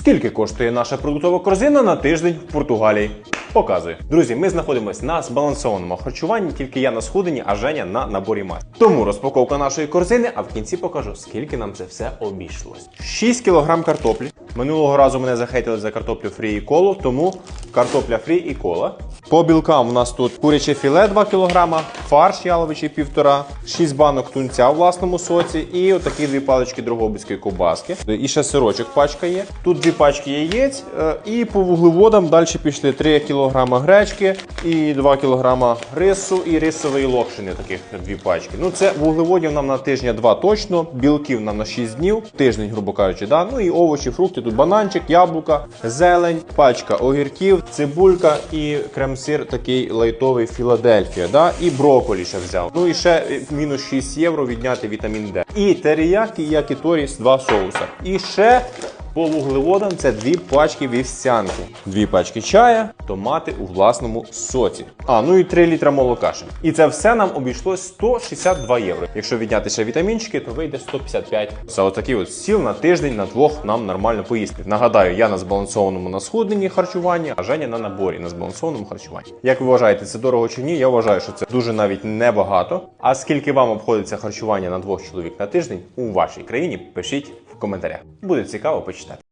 Скільки коштує наша продуктова корзина на тиждень в Португалії? Показую. Друзі, ми знаходимося на збалансованому харчуванні, тільки я на схуденні, а Женя на наборі мас. Тому розпаковка нашої корзини, а в кінці покажу, скільки нам це все обійшлось. 6 кг картоплі. Минулого разу мене захейтили за картоплю фрі і колу, тому картопля фрі і кола. По білкам у нас тут куряче філе 2 кг, фарш яловичий 1,5, 6 банок тунця в власному соці і отакі дві палички дрогобицької ковбаски. І ще сирочок пачка є. Тут дві пачки яєць. е, І по вуглеводам далі пішли 3 кг гречки і 2 кг рису і рисової локшини, таких дві пачки. Ну це вуглеводів нам на тижня 2 точно, білків нам на 6 днів, тиждень, грубо кажучи, да? ну і овочі, фрукти. Тут бананчик, яблука, зелень, пачка огірків, цибулька і крем-сир такий лайтовий Філадельфія. Да? І броколі ще взяв. Ну і ще е, мінус 6 євро відняти вітамін Д. І теріякі, і якіторіс, два соуса. І ще по вуглеводам це дві пачки вівсянки, дві пачки чая, томати у власному соці. А ну і 3 літра молока. ще. І це все нам обійшлось 162 євро. Якщо відняти ще вітамінчики, то вийде 155. За отакий от сіл на тиждень на двох нам нормально поїсти. Нагадаю, я на збалансованому на схудненні харчуванні, а Женя на наборі на збалансованому харчуванні. Як ви вважаєте, це дорого чи ні? Я вважаю, що це дуже навіть небагато. А скільки вам обходиться харчування на двох чоловік на тиждень у вашій країні? Пишіть коментарях. Буде цікаво почитати.